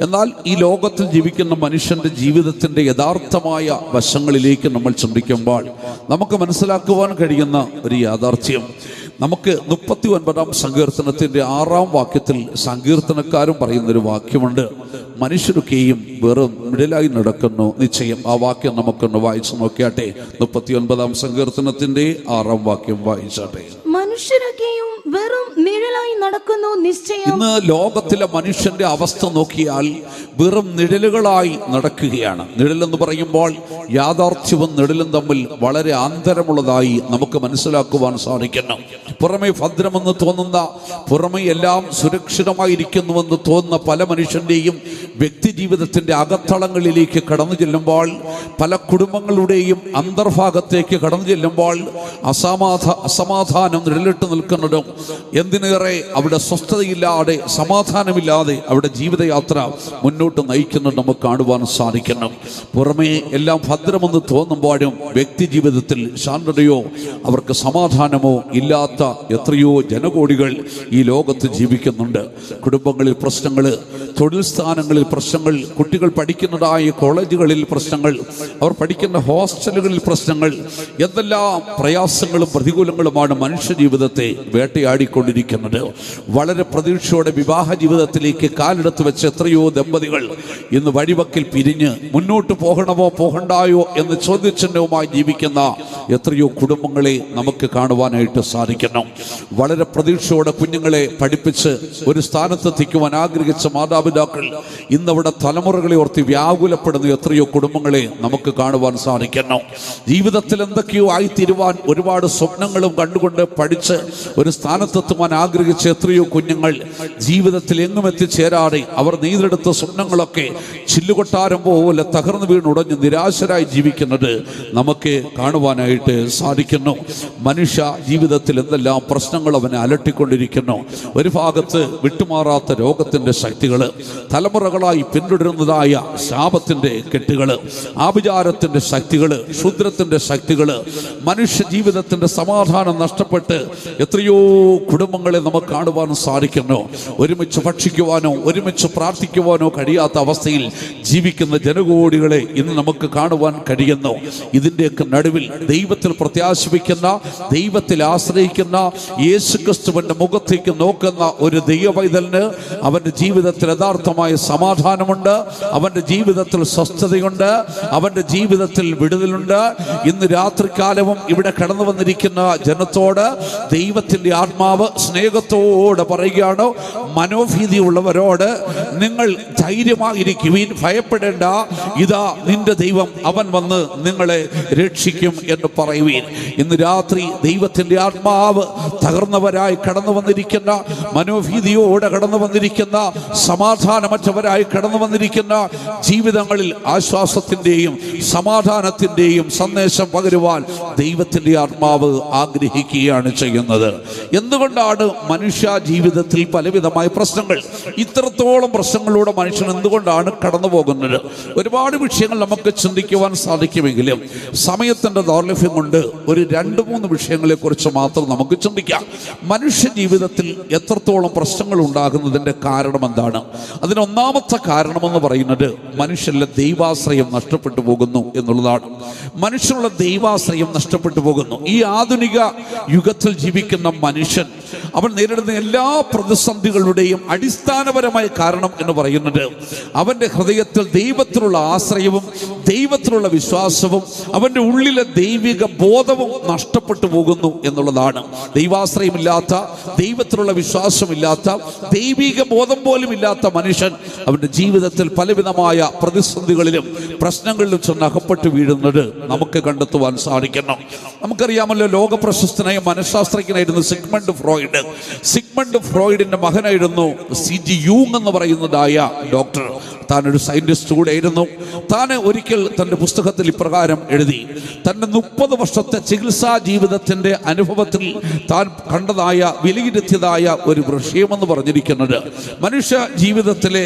എന്നാൽ ഈ ലോകത്തിൽ ജീവിക്കുന്ന മനുഷ്യന്റെ ജീവിതത്തിന്റെ യഥാർത്ഥമായ വശങ്ങളിലേക്ക് നമ്മൾ ചിന്തിക്കുമ്പോൾ നമുക്ക് മനസ്സിലാക്കുവാൻ കഴിയുന്ന ഒരു യാഥാർത്ഥ്യം. നമുക്ക് മുപ്പത്തി ഒൻപതാം സങ്കീർത്തനത്തിന്റെ ആറാം വാക്യത്തിൽ സങ്കീർത്തനക്കാരും പറയുന്നൊരു വാക്യമുണ്ട്. മനുഷ്യരൊക്കെയും വെറും മിടലായി നടക്കുന്നു. നിശ്ചയം ആ വാക്യം നമുക്കൊന്ന് വായിച്ചു നോക്കിയാട്ടെ. മുപ്പത്തി ഒൻപതാം സങ്കീർത്തനത്തിന്റെ ആറാം വാക്യം വായിച്ചാട്ടെ. മനുഷ്യരൊക്കെയും വെറും നിഴലായി നടക്കുന്നു നിശ്ചയം. ഇന്ന് ലോകത്തിലെ മനുഷ്യന്റെ അവസ്ഥ നോക്കിയാൽ വെറും നിഴലുകളായി നടക്കുകയാണ്. നിഴലെന്ന് പറയുമ്പോൾ യാഥാർത്ഥ്യവും നിഴലും തമ്മിൽ വളരെ ആന്തരമുള്ളതായി നമുക്ക് മനസ്സിലാക്കുവാൻ സാധിക്കുന്നു. പുറമെ ഭദ്രമെന്ന് തോന്നുന്ന പുറമെ എല്ലാം സുരക്ഷിതമായിരിക്കുന്നുവെന്ന് തോന്നുന്ന പല മനുഷ്യന്റെയും വ്യക്തി ജീവിതത്തിന്റെ അകത്തളങ്ങളിലേക്ക് കടന്നു ചെല്ലുമ്പോൾ പല കുടുംബങ്ങളുടെയും അന്തർഭാഗത്തേക്ക് കടന്നു ചെല്ലുമ്പോൾ അസമാധാ അസമാധാനം നിഴലിട്ട് നിൽക്കുന്നതും എന്തിനേറെ അവിടെ സ്വസ്ഥതയില്ലാതെ സമാധാനമില്ലാതെ അവിടെ ജീവിതയാത്ര മുന്നോട്ട് നയിക്കുന്നത് നമുക്ക് കാണുവാൻ സാധിക്കണം. പുറമേ എല്ലാം ഭദ്രമെന്ന് തോന്നുമ്പോഴും വ്യക്തി ജീവിതത്തിൽ ശാന്തതയോ അവർക്ക് സമാധാനമോ ഇല്ലാത്ത എത്രയോ ജനകോടികൾ ഈ ലോകത്ത് ജീവിക്കുന്നുണ്ട്. കുടുംബങ്ങളിൽ പ്രശ്നങ്ങൾ തൊഴിൽ സ്ഥാനങ്ങളിൽ പ്രശ്നങ്ങൾ കുട്ടികൾ പഠിക്കുന്നതായ കോളേജുകളിൽ പ്രശ്നങ്ങൾ അവർ പഠിക്കുന്ന ഹോസ്റ്റലുകളിൽ പ്രശ്നങ്ങൾ എന്തെല്ലാം പ്രയാസങ്ങളും പ്രതികൂലങ്ങളുമാണ് മനുഷ്യ ജീവിതത്തെ വേട്ടയാടിക്കൊണ്ടിരിക്കുന്നത് വളരെ പ്രതീക്ഷയോടെ വിവാഹ ജീവിതത്തിലേക്ക് കാലെടുത്ത് വെച്ച് എത്രയോ ദമ്പതികൾ ഇന്ന് വഴിവക്കിൽ പിരിഞ്ഞ് മുന്നോട്ട് പോകണമോ പോകണ്ടായോ എന്ന് ചോദ്യചിഹ്നവുമായി ജീവിക്കുന്ന എത്രയോ കുടുംബങ്ങളെ നമുക്ക് കാണുവാനായിട്ട് സാധിക്കുന്നു. വളരെ പ്രതീക്ഷയോടെ കുഞ്ഞുങ്ങളെ പഠിപ്പിച്ച് ഒരു സ്ഥാനത്തെത്തിക്കുവാൻ ആഗ്രഹിച്ച മാതാപിതാക്കൾ ഇന്നവിടെ തലമുറകളെ ഓർത്തി വ്യാകുലപ്പെടുന്ന എത്രയോ കുടുംബങ്ങളെ നമുക്ക് കാണുവാൻ സാധിക്കണം ജീവിതത്തിൽ എന്തൊക്കെയോ ആയിത്തീരുവാൻ ഒരുപാട് സ്വപ്നങ്ങളും കണ്ടുകൊണ്ട് പഠിച്ച് ഒരു സ്ഥാനത്തെത്തുവാൻ ആഗ്രഹിച്ച എത്രയോ കുഞ്ഞുങ്ങൾ ജീവിതത്തിൽ എങ്ങും എത്തിച്ചേരാതെ അവർ നെയ്തെടുത്ത സ്വപ്നങ്ങളൊക്കെ ചില്ലുകൊട്ടാരം പോലെ തകർന്നു വീണുടഞ്ഞ് നിരാശരായി ജീവിക്കുന്നത് നമുക്ക് കാണുവാനായിട്ട് സാധിക്കുന്നു. മനുഷ്യ ജീവിതത്തിൽ എന്തെല്ലാം പ്രശ്നങ്ങൾ അവനെ അലട്ടിക്കൊണ്ടിരിക്കുന്നു. ഒരു ഭാഗത്ത് വിട്ടുമാറാത്ത രോഗത്തിന്റെ ശക്തികൾ തലമുറകളായി പിന്തുടരുന്നതായ ശാപത്തിന്റെ കെട്ടുകൾ ആഭിചാരത്തിന്റെ ശക്തികൾ ശുദ്രത്തിന്റെ ശക്തികൾ മനുഷ്യ ജീവിതത്തിന്റെ സമാധാനം നഷ്ടപ്പെട്ട് എത്രയോ കുടുംബങ്ങളെ നമുക്ക് കാണുവാനും സാധിക്കുന്നു. ഒരുമിച്ച് ഭക്ഷിക്കുവാനോ ഒരുമിച്ച് പ്രാർത്ഥിക്കുവാനോ കഴിയാത്ത അവസ്ഥയിൽ ജീവിക്കുന്ന ജനകോടികളെ ഇന്ന് നമുക്ക് കാണുവാൻ കഴിയുന്നു. ഇതിന്റെയൊക്കെ നടുവിൽ ദൈവത്തിൽ പ്രത്യാശിപ്പിക്കുന്ന ദൈവത്തിൽ ആശ്രയിക്കുന്ന യേശുക്രിസ്തുവിന്റെ മുഖത്തേക്ക് നോക്കുന്ന ഒരു ദൈവവൈതലിന് അവന്റെ ജീവിതത്തിൽ യഥാർത്ഥമായ സമാധാനമുണ്ട്. അവന്റെ ജീവിതത്തിൽ സ്വസ്ഥതയുണ്ട്. അവന്റെ ജീവിതത്തിൽ വിടുതലുണ്ട്. ഇന്ന് രാത്രികാലവും ഇവിടെ കടന്നു വന്നിരിക്കുന്ന ജനത്തോട് ദൈവത്തിന്റെ ആത്മാവ് സ്നേഹത്തോടെ പറയുകയാണ് മനോഭീതിയുള്ളവരോട് നിങ്ങൾ ധൈര്യമായിരിക്കുവീൻ ഭയപ്പെടേണ്ട. ഇതാ നിന്റെ ദൈവം അവൻ വന്ന് നിങ്ങളെ രക്ഷിക്കും എന്ന് പറയുവീൻ. ഇന്ന് രാത്രി ദൈവത്തിന്റെ ആത്മാവ് തകർന്നവരായി കടന്നു വന്നിരിക്കുന്ന മനോഭീതിയോടെ കടന്നു വന്നിരിക്കുന്ന സമാധാനമറ്റവരായി കടന്നു വന്നിരിക്കുന്ന ജീവിതങ്ങളിൽ ആശ്വാസത്തിന്റെയും സമാധാനത്തിന്റെയും സന്ദേശം പകരുവാൻ ദൈവത്തിന്റെ ആത്മാവ് ആഗ്രഹിക്കുകയാണ് ചെയ്യുന്നത്. എന്തുകൊണ്ടാണ് മനുഷ്യ ജീവിതത്തിൽ പലവിധമായ പ്രശ്നങ്ങൾ? ഇത്രത്തോളം പ്രശ്നങ്ങളിലൂടെ മനുഷ്യൻ എന്തുകൊണ്ടാണ് കടന്നു പോകുന്നത്? ഒരുപാട് വിഷയങ്ങൾ നമുക്ക് ചിന്തിക്കുവാൻ സാധിക്കുമെങ്കിലും സമയത്തിന്റെ ദൗർലഭ്യം കൊണ്ട് ഒരു രണ്ട് മൂന്ന് വിഷയങ്ങളെക്കുറിച്ച് മാത്രം നമുക്ക് ചിന്തിക്കാം. മനുഷ്യ ജീവിതത്തിൽ എത്രത്തോളം പ്രശ്നങ്ങൾ ഉണ്ടാകുന്നതിന്റെ കാരണം എന്താണ്? അതിനൊന്നാമത്തെ കാരണമെന്ന് പറയുന്നത് മനുഷ്യന്റെ ദൈവാശ്രയം നഷ്ടപ്പെട്ടു പോകുന്നു എന്നുള്ളതാണ്. മനുഷ്യനുള്ള ദൈവാശ്രയം നഷ്ടപ്പെട്ടു പോകുന്നു. ഈ ആധുനിക യുഗത്തിൽ ജീവിക്കുന്ന മനുഷ്യൻ അവൻ നേരിടുന്ന എല്ലാ പ്രതിസന്ധികളുടെയും അടിസ്ഥാനപരമായ കാരണം എന്ന് പറയുന്നത് അവന്റെ ഹൃദയത്തിൽ ദൈവത്തിലുള്ള ആശ്രയവും ദൈവത്തിലുള്ള വിശ്വാസവും അവന്റെ ഉള്ളിലെ ദൈവിക ബോധവും നഷ്ടപ്പെട്ടു പോകുന്നു എന്നുള്ളതാണ്. ദൈവാശ്രയമില്ലാത്ത ദൈവത്തിലുള്ള വിശ്വാസമില്ലാത്ത ദൈവിക ബോധം പോലും ഇല്ലാത്ത മനുഷ്യൻ അവന്റെ ജീവിതത്തിൽ പലവിധമായ പ്രതിസന്ധികളിലും പ്രശ്നങ്ങളിലും ചെന്ന് അകപ്പെട്ടു വീഴുന്നത് നമുക്ക് കണ്ടെത്തുവാൻ സാധിക്കണം നമുക്കറിയാമല്ലോ ലോക പ്രശസ്തനായ മനഃശാസ്ത്രജ്ഞനായിരുന്നു സിഗ്മണ്ട് ഫ്രോയിഡ്. സിഗ്മണ്ട് ഫ്രോയിഡിന്റെ മകനായിരുന്നു സി ജി യൂങ് എന്ന് പറയുന്നതായ ഡോക്ടർ താൻ ഒരു സയന്റിസ്റ്റ് കൂടെ ആയിരുന്നു താൻ ഒരിക്കൽ തന്റെ പുസ്തകത്തിൽ ഇപ്രകാരം എഴുതി തന്റെ മുപ്പത് വർഷത്തെ ചികിത്സാ ജീവിതത്തിന്റെ അനുഭവത്തിൽ താൻ കണ്ടതായ വിലയിരുത്തിയതായ ഒരു വിഷയമെന്ന് പറഞ്ഞിരിക്കുന്നത്. മനുഷ്യ ജീവിതത്തിലെ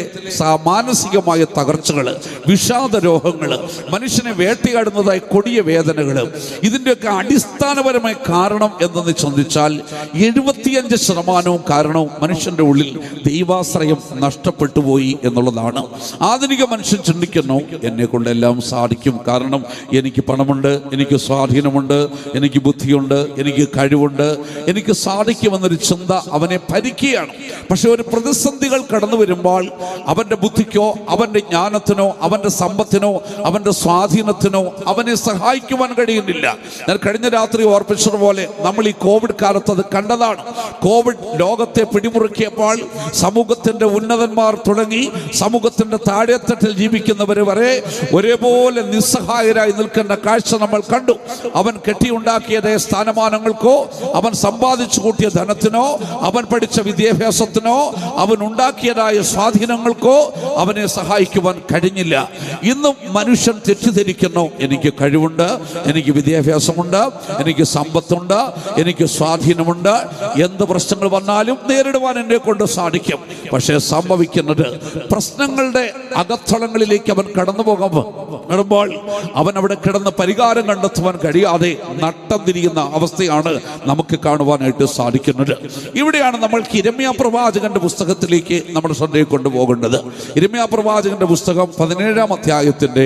മാനസികമായ തകർച്ചകൾ വിഷാദ രോഗങ്ങൾ മനുഷ്യനെ വേട്ടയാടുന്നതായ കൊടിയ വേദനകൾ ഇതിന്റെയൊക്കെ അടിസ്ഥാനപരമായ കാരണം എന്തെന്ന് ചിന്തിച്ചാൽ എഴുപത്തിയഞ്ച് ശതമാനവും കാരണവും മനുഷ്യന്റെ ഉള്ളിൽ ഉള്ളിൽ ദൈവാശ്രയം നഷ്ടപ്പെട്ടു പോയി എന്നുള്ളതാണ്. ആധുനിക മനുഷ്യൻ ചിന്തിക്കുന്നു എന്നെ കൊണ്ടെല്ലാം സാധിക്കും. കാരണം എനിക്ക് പണമുണ്ട് എനിക്ക് സ്വാധീനമുണ്ട് എനിക്ക് ബുദ്ധിയുണ്ട് എനിക്ക് കഴിവുണ്ട്. എനിക്ക് സാധിക്കുമെന്നൊരു ചിന്ത അവനെ ഭരിക്കുകയാണ്. പക്ഷെ ഒരു പ്രതിസന്ധികൾ കടന്നു വരുമ്പോൾ അവന്റെ ബുദ്ധിക്കോ അവന്റെ ജ്ഞാനത്തിനോ അവന്റെ സമ്പത്തിനോ അവന്റെ സ്വാധീനത്തിനോ അവനെ സഹായിക്കുവാൻ കഴിയുന്നില്ല. ഞാൻ കഴിഞ്ഞ രാത്രി ഓർപ്പിച്ചതുപോലെ നമ്മൾ ഈ കോവിഡ് കാലത്ത് അത് കണ്ടതാണ്. കോവിഡ് ലോകത്തെ പിടിമുറുക്കിയപ്പോൾ സമൂഹത്തിന്റെ ഉന്നതന്മാർ തുടങ്ങി സമൂഹത്തിന്റെ താഴെത്തട്ടിൽ ജീവിക്കുന്നവർ വരെ ഒരേപോലെ നിസ്സഹായരായി നിൽക്കേണ്ട കാഴ്ച നമ്മൾ കണ്ടു. അവൻ കെട്ടിയുണ്ടാക്കിയതേ സ്ഥാനമാനങ്ങൾക്കോ അവൻ സമ്പാദിച്ചു കൂട്ടിയ ധനത്തിനോ അവൻ പഠിച്ച വിദ്യാഭ്യാസത്തിനോ അവൻ ഉണ്ടാക്കിയതായ സ്വാധീനങ്ങൾക്കോ അവനെ സഹായിക്കുവാൻ കഴിഞ്ഞില്ല. ഇന്നും മനുഷ്യൻ തെറ്റിദ്ധരിക്കുന്നു. എനിക്ക് കഴിവുണ്ട് എനിക്ക് വിദ്യാഭ്യാസമുണ്ട് എനിക്ക് സമ്പത്തുണ്ട് എനിക്ക് സ്വാധീനമുണ്ട്. എന്ത് പ്രശ്നങ്ങൾ വന്നാലും നേരിടുവാൻ എന്നെ കൊണ്ട് സാധിക്കും. പക്ഷേ സംഭവിക്കുന്നത് പ്രശ്നങ്ങളുടെ അകത്തളങ്ങളിലേക്ക് അവൻ കടന്നു പോകുമ്പോൾ അവൻ അവിടെ കിടന്ന് പരിഹാരം കണ്ടെത്തുവാൻ കഴിയാതെ നട്ടം തിരിയുന്ന അവസ്ഥയാണ് നമുക്ക് കാണുവാനായിട്ട് സാധിക്കുന്നത്. ഇവിടെയാണ് നമ്മൾ ഇരമ്യ പ്രവാചകന്റെ പുസ്തകത്തിലേക്ക് നമ്മുടെ ശ്രദ്ധയെ കൊണ്ടുപോകേണ്ടത്. ഇരമ്യ പ്രവാചകന്റെ പുസ്തകം പതിനേഴാം അധ്യായത്തിന്റെ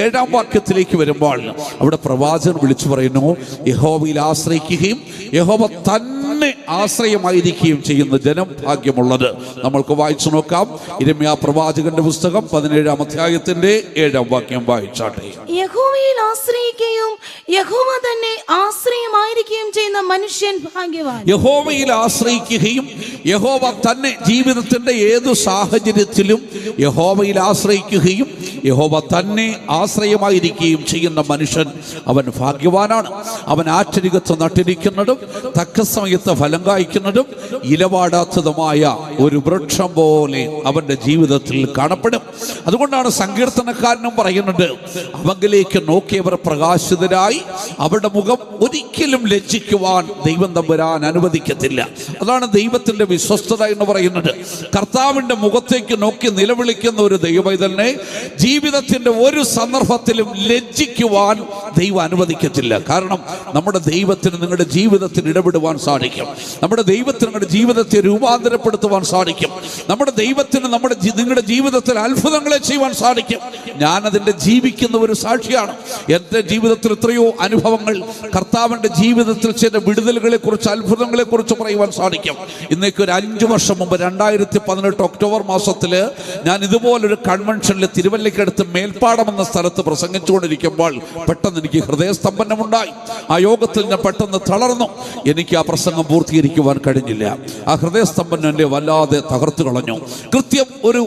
ഏഴാം വാക്യത്തിലേക്ക് വരുമ്പോൾ അവിടെ പ്രവാചകൻ വിളിച്ചു പറയുന്നു യഹോവയിൽ ആശ്രയിക്കുകയും യഹോവ തന്നെ ആശ്രയമായിരിക്കുകയും ചെയ്യുന്ന ജനം ഭാഗ്യമുള്ളത്. നമ്മൾക്ക് വായിച്ചു നോക്കാം. ഇരമ്യ പ്രവാചകന്റെ പുസ്തകം പതിനേഴാം അധ്യായത്തിന്റെ ഏഴാം വാക്യം വായിച്ചാട്ടെ. യഹോവയിൽ ആശ്രയിക്കുകയും യഹോവ തന്നെ ആശ്രയമായിരിക്കുകയും ചെയ്യുന്ന മനുഷ്യൻ ഭാഗ്യവാൻ. യഹോവയിൽ ആശ്രയിക്കുകയും യഹോവ തന്നെ ജീവിതത്തിന്റെ ഏതു സാഹചര്യത്തിലും യഹോവയിൽ ആശ്രയിക്കുകയും യഹോവ തന്നെ ആശ്രയമായിരിക്കുകയും ചെയ്യുന്ന മനുഷ്യൻ അവൻ ഭാഗ്യവാനാണ്. അവൻ ആറ്റരികത്ത് നട്ടിരിക്കുന്നതും തക്ക സമയത്ത് ഫലം കായ്ക്കുന്നതും ഇലപാടാത്തതുമായ ഒരു വൃക്ഷം പോലെ അവന്റെ ജീവിതത്തിൽ കാണപ്പെടും. അതുകൊണ്ടാണ് സങ്കീർത്തനക്കാരനും പറയുന്നത് അവങ്കിലേക്ക് നോക്കിയവർ പ്രകാശിതരായി അവരുടെ മുഖം ഒരിക്കലും ലജ്ജിക്കുവാൻ ദൈവം തമ്പുരാൻ അനുവദിക്കത്തില്ല. അതാണ് ദൈവത്തിന്റെ വിശ്വസ്തത എന്ന് പറയുന്നത്. കർത്താവിന്റെ മുഖത്തേക്ക് നോക്കി നിലവിളിക്കുന്ന ഒരു ദൈവമൈതലിനെ ജീവിതത്തിന്റെ ഒരു സന്ദർഭത്തിലും ലജ്ജിക്കുവാൻ ദൈവം അനുവദിക്കത്തില്ല. കാരണം നമ്മുടെ ദൈവത്തിന് നിങ്ങളുടെ ജീവിതത്തിൽ ഇടപെടുവാൻ സാധിക്കും. നമ്മുടെ ദൈവത്തിന് നിങ്ങളുടെ ജീവിതത്തെ രൂപാന്തരപ്പെടുത്തുവാൻ സാധിക്കും. നമ്മുടെ ദൈവത്തിന് നമ്മുടെ നിങ്ങളുടെ ജീവിതത്തിൽ അത്ഭുതങ്ങളെ ചെയ്യുവാൻ സാധിക്കും. ഞാനതിന്റെ ജീവിക്കുന്ന ഒരു സാക്ഷിയാണ്. എന്റെ ജീവിതത്തിൽ എത്രയോ അനുഭവങ്ങൾ കർത്താവിന്റെ ജീവിതത്തിൽ ചില അത്ഭുതങ്ങളെ കുറിച്ച് പറയുവാൻ സാധിക്കും. ഇന്നേക്ക് ഒരു അഞ്ചു വർഷം മുമ്പ് രണ്ടായിരത്തി പതിനെട്ട് ഒക്ടോബർ മാസത്തിൽ ഞാൻ ഇതുപോലൊരു കൺവെൻഷനിൽ തിരുവല്ലയ്ക്കടുത്ത് മേൽപ്പാടം എന്ന സ്ഥലത്ത് പ്രസംഗിച്ചുകൊണ്ടിരിക്കുമ്പോൾ പെട്ടെന്ന് എനിക്ക് ഹൃദയസ്തംഭനമുണ്ടായി. ആ യോഗത്തിൽ ഞാൻ പെട്ടെന്ന് തളർന്നു. എനിക്ക് ആ പ്രസംഗം പൂർത്തീകരിക്കുവാൻ കഴിഞ്ഞില്ല. ആ ഹൃദയസ്തംഭനം എന്നെ വല്ലാതെ തകർത്തു കളഞ്ഞു. കൃത്യം ഒരു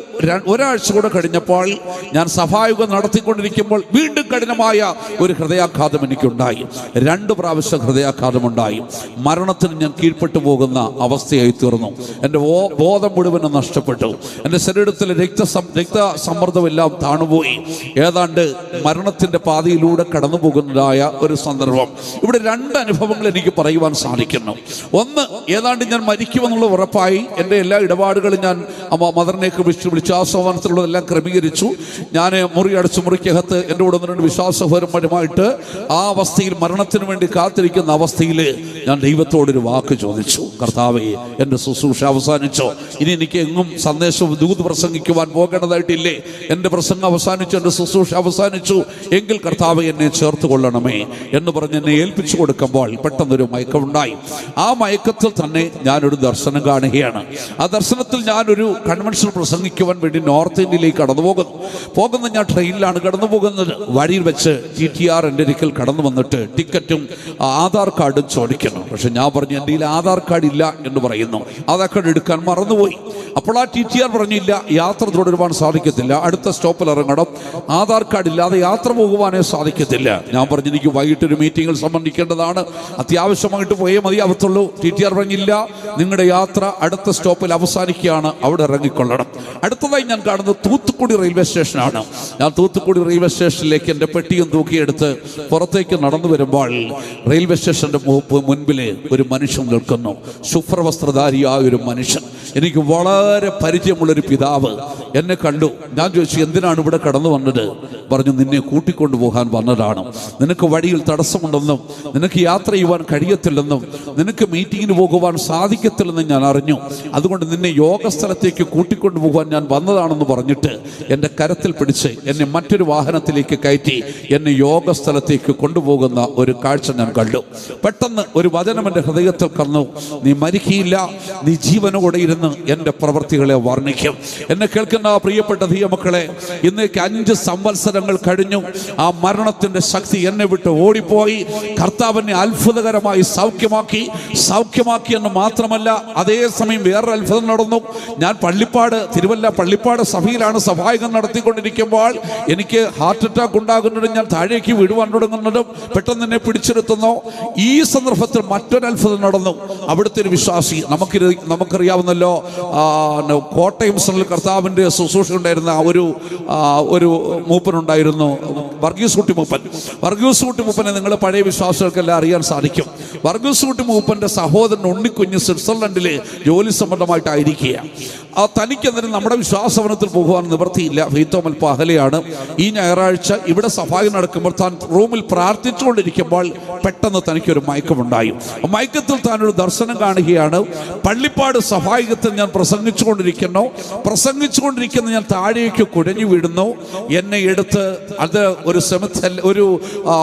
ഒരാഴ്ച കൂടെ കഴിഞ്ഞപ്പോൾ ഞാൻ സഭായുഗം നടത്തിക്കൊണ്ടിരിക്കുമ്പോൾ വീണ്ടും കഠിനമായ ഒരു ഹൃദയാഘാതം എനിക്കുണ്ടായി. രണ്ട് പ്രാവശ്യം ഹൃദയാഘാതം ഉണ്ടായി മരണത്തിന് ഞാൻ കീഴ്പ്പെട്ടു പോകുന്ന അവസ്ഥയായി തീർന്നു. എന്റെ ബോധം മുഴുവനും നഷ്ടപ്പെട്ടു. എന്റെ ശരീരത്തിലെ രക്തസം രക്തസമ്മർദ്ദമെല്ലാം താണുപോയി ഏതാണ്ട് മരണത്തിന്റെ പാതയിലൂടെ കടന്നു പോകുന്നതായ ഒരു സന്ദർഭം. ഇവിടെ രണ്ട് അനുഭവങ്ങൾ എനിക്ക് പറയുവാൻ സാധിക്കുന്നു. ഒന്ന് ഏതാണ്ട് ഞാൻ മരിക്കുമെന്നുള്ള ഉറപ്പായി എന്റെ എല്ലാ ഇടപാടുകളും ഞാൻ അമ്മ മദറിനേക്ക് വിളിച്ചു വിളിച്ച് ആ സോമനത്തിലുള്ളതെല്ലാം ക്രമീകരിച്ചു. ഞാൻ മുറി അടച്ചു മുറിക്കകത്ത് എന്റെ കൂടെ ഒന്ന് രണ്ട് വിശ്വാസപരമായിട്ട് ആ അവസ്ഥയിൽ മരണത്തിന് വേണ്ടി കാത്തിരിക്കുന്ന അവസ്ഥയിൽ ഞാൻ ദൈവത്തോടൊരു വാക്ക് ചോദിച്ചു. കർത്താവേ എന്റെ ശുശ്രൂഷ അവസാനിച്ചോ. ഇനി എനിക്ക് എങ്ങും സന്ദേശം ദൂത് പ്രസംഗിക്കുവാൻ പോകേണ്ടതായിട്ടില്ലേ? എന്റെ പ്രസംഗം അവസാനിച്ചു എന്റെ ശുശ്രൂഷ അവസാനിച്ചു. എങ്കിൽ കർത്താവ് എന്നെ ചേർത്ത് കൊള്ളണമേ എന്ന് പറഞ്ഞ് എന്നെ ഏൽപ്പിച്ചു കൊടുക്കുമ്പോൾ പെട്ടെന്നൊരു മയക്കമുണ്ടായി. ആ മയക്കത്തിൽ തന്നെ ഞാനൊരു ദർശനം കാണുകയാണ്. ആ ദർശനത്തിൽ ഞാനൊരു കൺവെൻഷൻ പ്രസംഗിക്കുവാൻ വേണ്ടി നോർത്ത് ഇന്ത്യയിലേക്ക് കടന്നു പോകുന്നു പോകുന്ന ഞാൻ ട്രെയിനിലാണ് കടന്നു പോകുന്നത് വഴിയിൽ വെച്ച് ടി ടി ആർ എന്റെ ഒരിക്കൽ കടന്നു വന്നിട്ട് ടിക്കറ്റും ആധാർ കാർഡും ചോദിക്കുന്നു. പക്ഷെ ഞാൻ പറഞ്ഞു എന്റെ ആധാർ കാർഡ് ഇല്ല എന്ന് പറയുന്നു. ആധാർ കാർഡ് എടുക്കാൻ മറന്നുപോയി. അപ്പോൾ ആ ടി ടി ആർ പറഞ്ഞില്ല യാത്ര തുടരുവാൻ സാധിക്കത്തില്ല. അടുത്ത സ്റ്റോപ്പിൽ ഇറങ്ങണം ആധാർ കാർഡ് ഇല്ലാതെ യാത്ര പോകുവാനേ സാധിക്കത്തില്ല. ഞാൻ പറഞ്ഞു എനിക്ക് വൈകിട്ടൊരു മീറ്റിങ്ങിൽ സംബന്ധിക്കേണ്ടതാണ്. അത്യാവശ്യമായിട്ട് പോയേ മതിയാവത്തുള്ളൂ ടി ടി ആർ പറഞ്ഞില്ല നിങ്ങളുടെ യാത്ര അടുത്ത സ്റ്റോപ്പിൽ അവസാനിക്കുകയാണ്. അവിടെ ഇറങ്ങിക്കൊള്ളണം. അടുത്തതായി ഞാൻ കാണുന്നത് തൂത്തുക്കുടി റെയിൽവേ സ്റ്റേഷനാണ്. ഞാൻ തൂത്തുക്കുടി റെയിൽവേ സ്റ്റേഷനിലേക്ക് എന്റെ പെട്ടിയും തൂക്കിയെടുത്ത് പുറത്തേക്ക് നടന്നു വരുമ്പോൾ റെയിൽവേ സ്റ്റേഷന്റെ മുൻപിൽ ഒരു മനുഷ്യൻ നിൽക്കുന്നു. ശുഭ്രവസ്ത്രധാരിയായ ഒരു മനുഷ്യൻ. എനിക്ക് വളരെ പരിചയമുള്ളൊരു പിതാവ് എന്നെ കണ്ടു. ഞാൻ ചോദിച്ചു എന്തിനാണ് ഇവിടെ കടന്നു വന്നത്? പറഞ്ഞു നിന്നെ കൂട്ടിക്കൊണ്ടു പോകാൻ വന്നതാണ്. നിനക്ക് വഴിയിൽ തടസ്സമുണ്ടെന്നും നിനക്ക് യാത്ര ചെയ്യുവാൻ കഴിയത്തില്ലെന്നും നിനക്ക് മീറ്റിങ്ങിന് പോകുവാൻ സാധിക്കത്തില്ലെന്നും ഞാൻ അറിഞ്ഞു. അതുകൊണ്ട് നിന്നെ യോഗ സ്ഥലത്തേക്ക് കൂട്ടിക്കൊണ്ടു പോകാൻ ഞാൻ വന്നതാണെന്ന് പറഞ്ഞിട്ട് എന്റെ കരത്തിൽ പിടിച്ച് എന്നെ മറ്റൊരു വാഹനത്തിലേക്ക് കയറ്റി എന്നെ യോഗ സ്ഥലത്തേക്ക് കൊണ്ടുപോകുന്ന ഒരു കാഴ്ച ഞാൻ കണ്ടു. പെട്ടെന്ന് ഒരു വചനം എന്റെ ഹൃദയത്തിൽ കന്നു നീ മരിക്കില്ല നീ ജീവനോടെ ഇരുന്ന് എന്റെ പ്രവൃത്തികളെ വർണിക്കും. എന്നെ കേൾക്കുന്ന പ്രിയപ്പെട്ട ധീയമക്കളെ ഇന്നേക്ക് അഞ്ച് സംവത്സരങ്ങൾ കഴിഞ്ഞു. ആ മരണത്തിന്റെ ശക്തി എന്നെ വിട്ട് ഓടിപ്പോയി. കർത്താവിനെ അത്ഭുതകരമായി സൗഖ്യമാക്കി. സൗഖ്യമാക്കി എന്ന് മാത്രമല്ല അതേസമയം വേറൊരു അത്ഭുതം നടന്നു. ഞാൻ പള്ളിപ്പാട് തിരുവല്ല പള്ളിപ്പാട് സഭയിലാണ് സഹായകം നടത്തിക്കൊണ്ടിരിക്കുമ്പോൾ എനിക്ക് ഹാർട്ട് അറ്റാക്ക് ഉണ്ടാകുന്നതും ഞാൻ താഴേക്ക് വിടുവാൻ തുടങ്ങുന്നതും പെട്ടെന്ന് തന്നെ പിടിച്ചെടുത്തുന്നു ഈ സന്ദർഭത്തിൽ മറ്റൊരു അത്ഭുതം നടന്നു. അവിടുത്തെ ഒരു വിശ്വാസി നമുക്ക് നമുക്കറിയാവുന്നല്ലോ കോട്ടയം സ്ഥലത്തിൽ കർത്താവിന്റെ ശുശ്രൂഷ ഉണ്ടായിരുന്ന ഒരു ഒരു മൂപ്പനുണ്ടായിരുന്നു വർഗീസ് കുട്ടി മൂപ്പൻ. വർഗീസ് കുട്ടി മൂപ്പനെ നിങ്ങൾ പഴയ വിശ്വാസികൾക്കെല്ലാം അറിയാൻ സാധിക്കും. വർഗീസ് കുട്ടി മൂപ്പന്റെ സഹോദരൻ ഉണ്ണിക്കുഞ്ഞ് സ്വിറ്റ്സർലൻഡിൽ ജോലി സംബന്ധമായിട്ടായിരിക്കുക ആ തനിക്ക് എന്നിട്ട് നമ്മുടെ വിശ്വാസവനത്തിൽ പോകുവാൻ നിവൃത്തിയില്ല. ഫീത്തോമൽ പഹലയാണ്. ഈ ഞായറാഴ്ച ഇവിടെ സഫായി നടക്കുമ്പോൾ താൻ റൂമിൽ പ്രാർത്ഥിച്ചുകൊണ്ടിരിക്കുമ്പോൾ പെട്ടെന്ന് തനിക്കൊരു മയക്കമുണ്ടായി. മയക്കത്തിൽ താൻ ഒരു ദർശനം കാണുകയാണ്. പള്ളിപ്പാട് സഫായികത്തിൽ ഞാൻ പ്രസംഗിച്ചുകൊണ്ടിരിക്കുന്നു. പ്രസംഗിച്ചുകൊണ്ടിരിക്കുന്ന ഞാൻ താഴേക്ക് കുഴഞ്ഞു വീഴുന്നു. എന്നെ എടുത്ത് അത് ഒരു സെമിത്തൽ ഒരു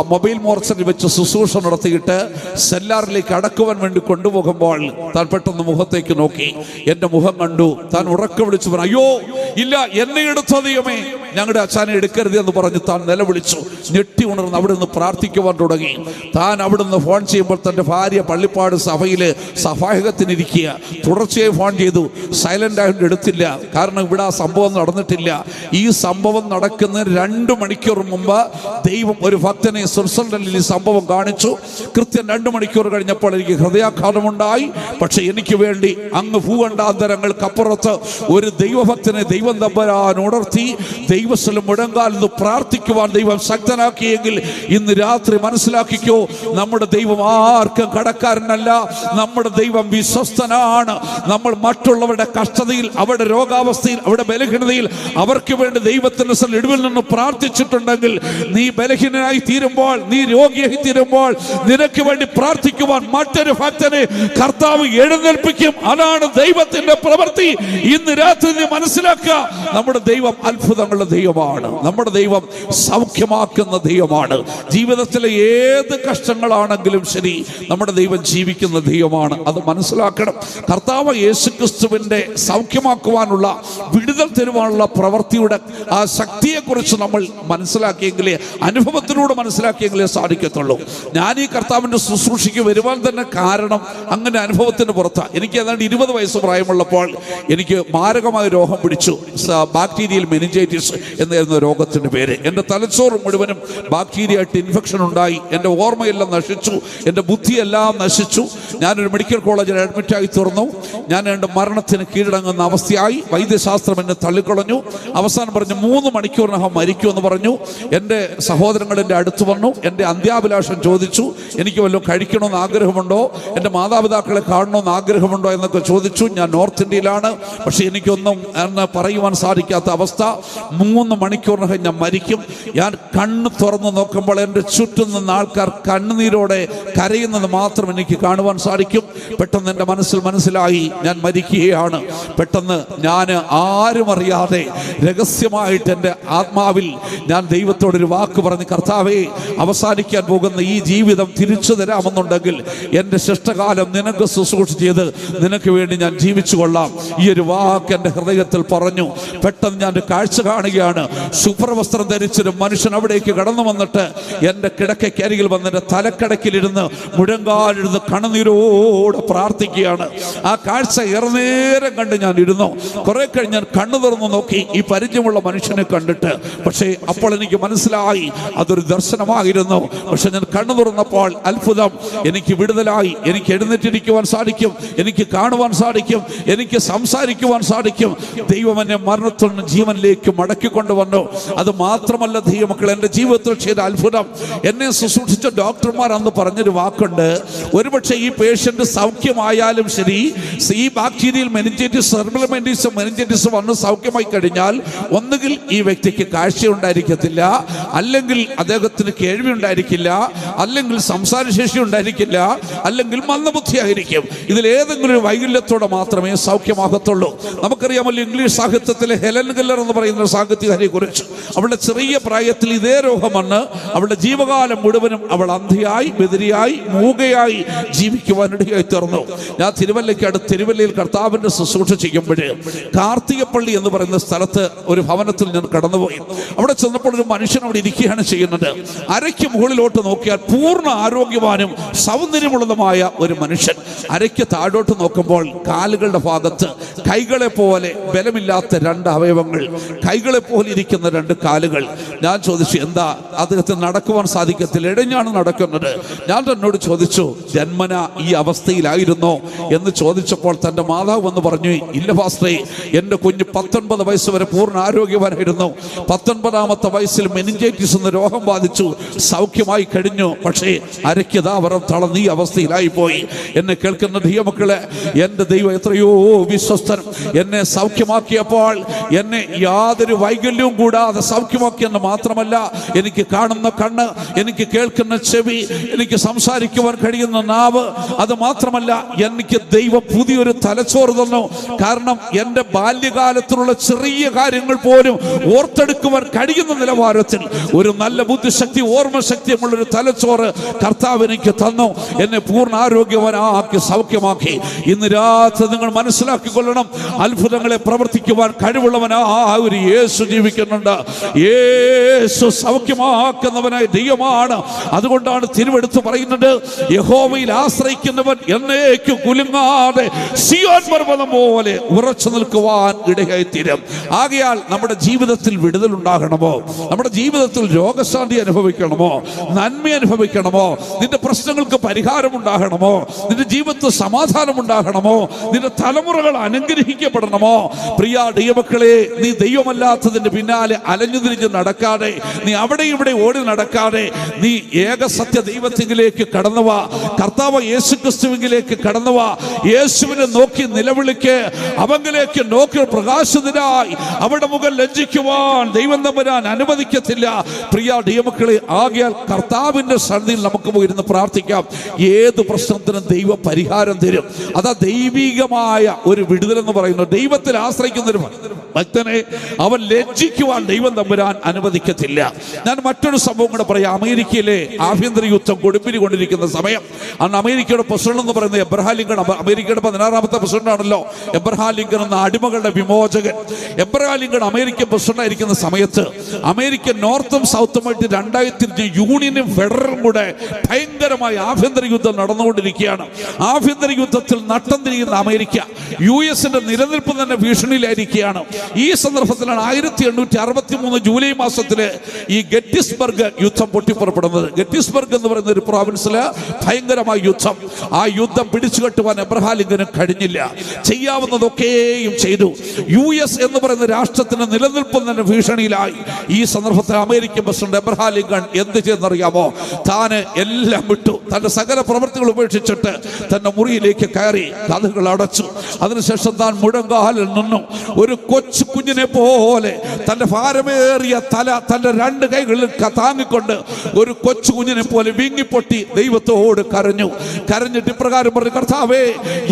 മൊബൈൽ മോർച്ചറിൽ വെച്ച് ശുശ്രൂഷ നടത്തിയിട്ട് സെല്ലാറിലേക്ക് അടക്കുവാൻ വേണ്ടി കൊണ്ടുപോകുമ്പോൾ താൻ പെട്ടെന്ന് മുഖത്തേക്ക് നോക്കി. എന്റെ മുഖം കണ്ടു. താൻ ഉറക്ക വിളിച്ചു പറഞ്ഞു അയ്യോ ഇല്ല എന്നെ എടുത്ത ദൈവമേ. ഞങ്ങളുടെ അച്ഛനെ എടുക്കരുത് എന്ന് പറഞ്ഞ് താൻ നിലവിളിച്ചു. ഞെട്ടി ഉണർന്ന് അവിടെ നിന്ന് പ്രാർത്ഥിക്കുവാൻ തുടങ്ങി. താൻ അവിടെ നിന്ന് ഫോൺ ചെയ്യുമ്പോൾ തന്റെ ഭാര്യ പള്ളിപ്പാട് സഭയിൽ സഹായകത്തിനിരിക്കുക. തുടർച്ചയായി ഫോൺ ചെയ്തു. സൈലന്റ് ആയിട്ട് എടുത്തില്ല. കാരണം ഇവിടെ ആ സംഭവം നടന്നിട്ടില്ല. ഈ സംഭവം നടക്കുന്ന രണ്ട് മണിക്കൂർ മുമ്പ് ദൈവം ഒരു ഭക്തനെ സ്വിറ്റ്സർലൻഡിൽ ഈ സംഭവം കാണിച്ചു. കൃത്യം രണ്ട് മണിക്കൂർ കഴിഞ്ഞപ്പോൾ എനിക്ക് ഹൃദയാഘാതമുണ്ടായി. പക്ഷേ എനിക്ക് വേണ്ടി അങ്ങ് ഭൂഖണ്ഡാന്തരങ്ങൾക്കപ്പുറത്ത് ഒരു ദൈവഭക്തനെ ദൈവം തമ്പരാൻ ഉണർത്തി ദൈവസ്ഥലം മുടങ്ങാൻ നിന്ന് പ്രാർത്ഥിക്കുവാൻ ദൈവം ശക്തനാക്കിയെങ്കിൽ ഇന്ന് രാത്രി മനസ്സിലാക്കിക്കോ നമ്മുടെ ദൈവം ആർക്കും കടക്കാരനല്ല. നമ്മുടെ ദൈവം വിശ്വസ്തനാണ്. നമ്മൾ മറ്റുള്ളവരുടെ കഷ്ടതയിൽ അവരുടെ രോഗാവസ്ഥയിൽ അവരുടെ ബലഹീനതയിൽ അവർക്ക് വേണ്ടി ദൈവത്തിന്റെ സ്ഥലം ഇടിവിൽ നിന്ന് പ്രാർത്ഥിച്ചിട്ടുണ്ടെങ്കിൽ നീ ബലഹീനനായി തീരുമ്പോൾ നീ രോഗിയായി തീരുമ്പോൾ നിനക്ക് വേണ്ടി പ്രാർത്ഥിക്കുവാൻ മറ്റൊരു ഭക്തനെ കർത്താവ് എഴുന്നേൽപ്പിക്കും. അതാണ് ദൈവത്തിന്റെ പ്രവൃത്തി. ഇന്ന് രാത്രി നീ മനസ്സിലാക്കുക നമ്മുടെ ദൈവം അത്ഭുതങ്ങളുടെ ദൈവമാണ്. നമ്മുടെ ദൈവം സൗഖ്യമാക്കുന്ന ദൈവമാണ്. ജീവിതത്തിലെ ഏത് കഷ്ടങ്ങളാണെങ്കിലും ശരി നമ്മുടെ ദൈവം ജീവിക്കുന്ന ദൈവമാണ്. അത് മനസ്സിലാക്കണം. കർത്താവ് യേശുക്രിസ്തുവിന്റെ സൗഖ്യമാക്കുവാനുള്ള വിടുതൽ തരുവാനുള്ള പ്രവൃത്തിയുടെ ആ ശക്തിയെക്കുറിച്ച് നമ്മൾ മനസ്സിലാക്കിയെങ്കിലേ അനുഭവത്തിലൂടെ മനസ്സിലാക്കിയെങ്കിലേ സാധിക്കത്തുള്ളൂ. ഞാൻ ഈ കർത്താവിന്റെ ശുശ്രൂഷയ്ക്ക് വരുവാൻ തന്നെ കാരണം അങ്ങനെ അനുഭവത്തിന് പുറത്താണ് എനിക്ക് ഏതാണ്ട് ഇരുപത് വയസ്സ് പ്രായമുള്ളപ്പോൾ എനിക്ക് മാരകമായ രോഗം പിടിച്ചു. ബാക്ടീരിയൽ മെനിഞ്ചൈറ്റിസ് എന്നായിരുന്നു രോഗത്തിന്റെ പേര്. എന്റെ തലച്ചോറ് മുഴുവനും ബാക്ടീരിയ ആയിട്ട് ഇൻഫെക്ഷൻ ഉണ്ടായി. എന്റെ ഓർമ്മയെല്ലാം നശിച്ചു. എന്റെ ബുദ്ധിയെല്ലാം നശിച്ചു. ഞാനൊരു മെഡിക്കൽ കോളേജിൽ അഡ്മിറ്റായി തീർന്നു. ഞാൻ എന്റെ മരണത്തിന് കീഴടങ്ങുന്ന അവസ്ഥയായി. വൈദ്യശാസ്ത്രം എന്നെ തള്ളിക്കളഞ്ഞു. അവസാനം പറഞ്ഞു മൂന്ന് മണിക്കൂറിനകം മരിക്കുമെന്ന് പറഞ്ഞു. എന്റെ സഹോദരങ്ങൾ എന്റെ അടുത്ത് വന്നു. എന്റെ അന്ത്യാഭിലാഷം ചോദിച്ചു. എനിക്ക് വല്ലതും കഴിക്കണമെന്ന് ആഗ്രഹമുണ്ടോ? എന്റെ മാതാപിതാക്കളെ കാണണമെന്ന് ആഗ്രഹമുണ്ടോ എന്നൊക്കെ ചോദിച്ചു. ഞാൻ നോർത്ത് ഇന്ത്യയിലാണ്. പക്ഷേ എനിക്കൊന്നും എന്ന് പറയുവാൻ സാധിക്കാത്ത അവസ്ഥ. മൂന്ന് മണിക്കൂറിനകം ഞാൻ മരിക്കും. ഞാൻ കണ്ണ് തുറന്ന് നോക്കുമ്പോൾ എന്റെ ചുറ്റും നിന്ന് ആൾക്കാർ കണ്ണുനീരോടെ കരയുന്നത് മാത്രം എനിക്ക് കാണുവാൻ സാധിക്കും. പെട്ടെന്ന് എന്റെ മനസ്സിൽ മനസ്സിലായി. ഞാൻ മരിക്കുകയാണ്. പെട്ടെന്ന് ഞാൻ ആരും അറിയാതെ രഹസ്യമായിട്ട് എന്റെ ആത്മാവിൽ ഞാൻ ദൈവത്തോടൊരു വാക്ക് പറഞ്ഞ് കർത്താവേ അവസാനിക്കാൻ പോകുന്ന ഈ ജീവിതം തിരിച്ചു തരാമെന്നുണ്ടെങ്കിൽ എന്റെ ശിഷ്ടകാലം നിനക്ക് ശുശ്രൂഷ ചെയ്ത് നിനക്ക് വേണ്ടി ഞാൻ ജീവിച്ചു കൊള്ളാം ഈ ഒരു വാക്ക് എന്റെ ഹൃദയത്തിൽ പറഞ്ഞു. പെട്ടെന്ന് ഞാൻ കാഴ്ച കാണുകയാണ്. ശുഭ്രവസ്ത്രം ധരിച്ചൊരു മനുഷ്യൻ അവിടേക്ക് കടന്നു വന്നിട്ട് എന്റെ കിടക്കയ്ക്കരികിൽ വന്ന് തലക്കടക്കിലിരുന്ന് മുഴങ്കാലിരുന്ന് കണ്ണുനീരോടെ പ്രാർത്ഥിക്കുകയാണ്. ആ കാഴ്ച ഏറെ നേരം കണ്ട് ഞാൻ ഇരുന്നു. കുറെ കഴിഞ്ഞാൽ കണ്ണു തുറന്നു നോക്കി ഈ പരിചയമുള്ള മനുഷ്യനെ കണ്ടിട്ട്. പക്ഷേ അപ്പോൾ എനിക്ക് മനസ്സിലായി അതൊരു ദർശനമായിരുന്നു. പക്ഷെ ഞാൻ കണ്ണു തുറന്നപ്പോൾ അത്ഭുതം. എനിക്ക് വിടുതലായി എനിക്ക് എഴുന്നേറ്റിരിക്കുവാൻ സാധിക്കും എനിക്ക് കാണുവാൻ സാധിക്കും എനിക്ക് സംസാരിക്കുവാൻ സാധിക്കും. ദൈവം എന്നെ മരണത്തിൽ നിന്ന് ജീവനിലേക്ക് മടക്കി കൊണ്ടുവന്നു അത് മാത്രമല്ല ദൈവമക്കൾ എന്റെ ജീവിതത്തിൽ ചെയ്ത അത്ഭുതം. എന്നെ ശുശ്രൂഷിച്ച ഡോക്ടർമാർ അന്ന് പറഞ്ഞൊരു വാക്കുണ്ട്. ഒരുപക്ഷെ ഈ പേഷ്യന്റ് സൗഖ്യമായാലും ശരി ഈ ബാക്ടീരിയൽ മെനിഞ്ചൈറ്റിസ് സെർബിളമെന്റീസ് മെനിഞ്ചൈറ്റിസ് വന്ന് സൗഖ്യമായി കഴിഞ്ഞാൽ ഒന്നുകിൽ ഈ വ്യക്തിക്ക് കാഴ്ച ഉണ്ടായിരിക്കത്തില്ല അല്ലെങ്കിൽ അദ്ദേഹത്തിന് കേൾവി ഉണ്ടായിരിക്കില്ല അല്ലെങ്കിൽ സംസാരശേഷി ഉണ്ടായിരിക്കില്ല അല്ലെങ്കിൽ മന്ദബുദ്ധിയായിരിക്കും. ഇതിൽ ഏതെങ്കിലും ഒരു വൈകല്യത്തോടെ മാത്രമേ സൗഖ്യമാകത്തുള്ളൂ. നമുക്കറിയാമല്ലോ ഇംഗ്ലീഷ് സാഹിത്യത്തിലെ ഹെലൻ ഗല്ലർ എന്ന് പറയുന്ന സാഹിത്യകാരെ കുറിച്ച് അവളുടെ ചെറിയ പ്രായത്തിൽ ഇതേ രോഗമാണ് അവളുടെ ജീവകാലം മുഴുവനും അവൾ അന്ധിയായി ബെതിരിയായി മൂകയായി ജീവിക്കുവാനിടയായി തീർന്നു. ഞാൻ തിരുവല്ലയ്ക്ക് അടുത്ത് തിരുവല്ലയിൽ കർത്താവിന്റെ ശുശ്രൂഷ ചെയ്യുമ്പോൾ കാർത്തികപ്പള്ളി എന്ന് പറയുന്ന സ്ഥലത്ത് ഒരു ഭവനത്തിൽ ഞാൻ കടന്നുപോയി. അവിടെ ചെന്നപ്പോൾ ഒരു മനുഷ്യൻ അവിടെ ഇരിക്കുകയാണ് ചെയ്യുന്നത്. അരയ്ക്ക് മുകളിലോട്ട് നോക്കിയാൽ പൂർണ ആരോഗ്യവാനും സൗന്ദര്യമുള്ളതുമായ ഒരു മനുഷ്യൻ. അരയ്ക്ക് താഴോട്ട് നോക്കുമ്പോൾ കാലുകളുടെ ഭാഗത്ത് കൈകളെ പോലെ ബലമില്ലാത്ത രണ്ട് അവയവങ്ങൾ കൈകളെ പോലെ ഇരിക്കുന്ന രണ്ട് കാലുകൾ. ഞാൻ ചോദിച്ചു എന്താ അദ്ദേഹത്തിന് നടക്കുവാൻ സാധിക്കത്തില്ല? ഇടഞ്ഞാണ് നടക്കുന്നത്. ഞാൻ തന്നോട് ചോദിച്ചു ജന്മന ഈ അവസ്ഥയിലായിരുന്നോ? എന്ന് ചോദിച്ചപ്പോൾ തന്റെ മാതാവ് എന്ന് പറഞ്ഞു ഇല്ല ഭാസ്ത്രേ എന്റെ കുഞ്ഞ് പത്തൊൻപത് വയസ്സ് വരെ പൂർണ ആരോഗ്യവാനായിരുന്നു. പത്തൊൻപതാമത്തെ വയസ്സിൽ മെനിഞ്ചൈറ്റിസ് എന്ന രോഗം ബാധിച്ചു. സൗഖ്യമായി കഴിഞ്ഞു. പക്ഷേ അരയ്ക്കതാ തളർന്നീ അവസ്ഥയിലായി പോയി എന്നെ കേൾക്കുന്ന ദൈവമക്കളെ എന്റെ ദൈവം എത്രയോ വിശ്വസ്തൻ. എന്നെ സൗഖ്യമാക്കിയപ്പോൾ എന്നെ യാതൊരു വൈകല്യവും കൂടാതെ സൗഖ്യമാക്കിയെന്ന് മാത്രമല്ല എനിക്ക് കാണുന്ന കണ്ണ് എനിക്ക് കേൾക്കുന്ന ചെവി എനിക്ക് സംസാരിക്കുവാൻ കഴിയുന്ന നാവ് അത് മാത്രമല്ല എനിക്ക് ദൈവം പുതിയൊരു തലച്ചോറ് തന്നു. കാരണം എന്റെ ബാല്യകാലത്തിലുള്ള ചെറിയ കാര്യങ്ങൾ പോലും ഓർത്തെടുക്കുവാൻ കഴിയുന്ന നിലവാരത്തിൽ ഒരു നല്ല ബുദ്ധിശക്തി ഓർമ്മശക്തിയുമുള്ള ഒരു തലച്ചോറ് കർത്താവ് എനിക്ക് തന്നു. എന്നെ പൂർണ ആരോഗ്യവാനാക്കി സൗഖ്യമാക്കി. ഇന്ന് രാത്രി നിങ്ങൾ മനസ്സിലാക്കിക്കൊള്ളണം. അത്ഭുതങ്ങളെ പ്രവർത്തിക്കുവാൻ കഴിവുള്ളവനാ ആ ഒരു യേശു ജീവിക്കുന്നുണ്ട്. യേശു സൗഖ്യമാക്കുന്നവനായ ദൈവമാണ്. അതുകൊണ്ടാണ് തിരുവെടുത്ത് പറയുന്നത് യഹോവയിൽ ആശ്രയിക്കുന്നവൻ എന്നേക്കും കുലുങ്ങാതെ സിയോൻ പർവതം പോലെ ഉറച്ചു നിൽക്കുവാൻ ഇടയായി തീരും ആകയാൽ നമ്മുടെ ജീവിതത്തിൽ വിടുതൽ ഉണ്ടാകണമോ? നമ്മുടെ ജീവിതത്തിൽ രോഗശാന്തി അനുഭവിക്കണമോ? നന്മ അനുഭവിക്കണമോ? നിന്റെ പ്രശ്നങ്ങൾക്ക് പരിഹാരം ഉണ്ടാകണമോ? നിന്റെ ജീവിതത്തിൽ സമാധാനം ഉണ്ടാകണമോ? നിന്റെ തലമുറകൾ അനുഗ്രഹിക്കപ്പെടണമോ? പ്രിയ ദൈവമക്കളെ നീ ദൈവമല്ലാത്തതിന്റെ പിന്നാലെ അലഞ്ഞു തിരിഞ്ഞ് നടക്കാതെ നീ അവിടെ ഇവിടെ ഓടി നടക്കാതെ നീ ഏക സത്യ ദൈവത്തിങ്കിലേക്ക് കടന്നുവാ കർത്താവ് യേശു ക്രിസ്തുവിലേക്ക് കടന്നുവാ യേശുവിനെ നോക്കി നിലവിളിക്ക്. അവങ്കിലേക്ക് നോക്കി പ്രകാശിതരായി അവിടെ മുഖം ലജ്ജിക്കുവാൻ ദൈവം തമ്പുരാൻ അനുവദിക്കത്തില്ല. പ്രിയ ഡിയമക്കളെ ആകിയാൽ കർത്താവിന്റെ സന്നിധിയിൽ നമുക്ക് പോയിരുന്ന് പ്രാർത്ഥിക്കാം. ഏത് പ്രശ്നത്തിനും ദൈവം പരിഹാരം തരും. അതാ ദൈവികമായ ഒരു വിടുതൽ എന്ന് പറയുന്നത് ദൈവത്തിൽ ആശ്രയിക്കുന്ന ഒരു ഭക്തനെ അവൻ ലജ്ജിക്കുവാൻ ദൈവം തമ്പുരാൻ അനുവദിക്കത്തില്ല. ഞാൻ മറ്റൊരു സംഭവം കൂടെ പറയാം. അമേരിക്കയിലെ ആഭ്യന്തര യുദ്ധം കൊടുമ്പിരി കൊണ്ടിരിക്കുന്ന സമയം അന്ന് അമേരിക്കയുടെ പ്രസിഡന്റ് എന്ന് പറയുന്നത് എബ്രഹാം ലിങ്കൺ അമേരിക്കയുടെ പതിനാറാമത്തെ പ്രസിഡന്റ് ആണല്ലോ എബ്രഹാം ലിങ്കൺ എന്ന അടിമകളുടെ വിമോചകൻ എബ്രഹാം ലിങ്കൺ അമേരിക്കൻ പ്രസിഡന്റായിരിക്കുന്ന സമയത്ത് അമേരിക്ക നോർത്തും സൗത്തുമായിട്ട് രണ്ടായി തിരിഞ്ഞ് യൂണിയനും ഫെഡറലും കൂടെ ഭയങ്കരമായ ആഭ്യന്തര യുദ്ധം നടന്നുകൊണ്ടിരിക്കുകയാണ്. ആഭ്യന്തര യുദ്ധത്തിൽ നട്ടം തിരിയുന്ന അമേരിക്ക യു എസിന്റെ നിലനിൽപ്പ് തന്നെ ഭീഷണിയിലായിരിക്കുകയാണ്. ഈ സന്ദർഭത്തിലാണ് ആയിരത്തി എണ്ണൂറ്റി അറുപത്തി മൂന്ന് ജൂലൈ മാസത്തിൽ ഈ ഗെറ്റിസ്ബർഗ് യുദ്ധം പൊട്ടിപ്പുറപ്പെടുന്നത്. ഗെറ്റിസ്ബർഗ് എന്ന് പറയുന്ന ഒരു പ്രോവിൻസിൽ ഭയങ്കരമായ യുദ്ധം. ആ യുദ്ധം പിടിച്ചു കെട്ടുവാൻ എബ്രഹാം ലിങ്കന് കഴിഞ്ഞില്ല. ചെയ്യാവുന്നതൊക്കെയും ചെയ്തു. യു എസ് എന്ന് പറയുന്ന രാഷ്ട്രത്തിന്റെ നിലനിൽപ്പ് തന്നെ ഭീഷണിയിലായി. ഈ സന്ദർഭത്തിൽ അമേരിക്കൻ പ്രസിഡന്റ് എബ്രഹാം ലിങ്കൺ എന്ത് ചെയ്തെന്നറിയാമോ? താന് എല്ലാം വിട്ടു. തന്റെ സകല പ്രവൃത്തികൾ ഉപേക്ഷിച്ചിട്ട് തന്റെ മുറിയിലേക്ക് കയറി കഥകൾ അടച്ചു. അതിനുശേഷം താൻ മുഴങ്കാലിൽ നിന്നു. ഒരു കൊച്ചു കുഞ്ഞിനെ പോലെ തന്റെ ഭാരമേറിയ തല തന്റെ രണ്ട് കൈകളിൽ താങ്ങിക്കൊണ്ട് ഒരു കൊച്ചു കുഞ്ഞിനെ പോലെ വീങ്ങിപ്പൊട്ടി ദൈവത്തോട് കരഞ്ഞു. കരഞ്ഞിട്ട് ഇപ്രകാരം പറഞ്ഞു കർത്താവേ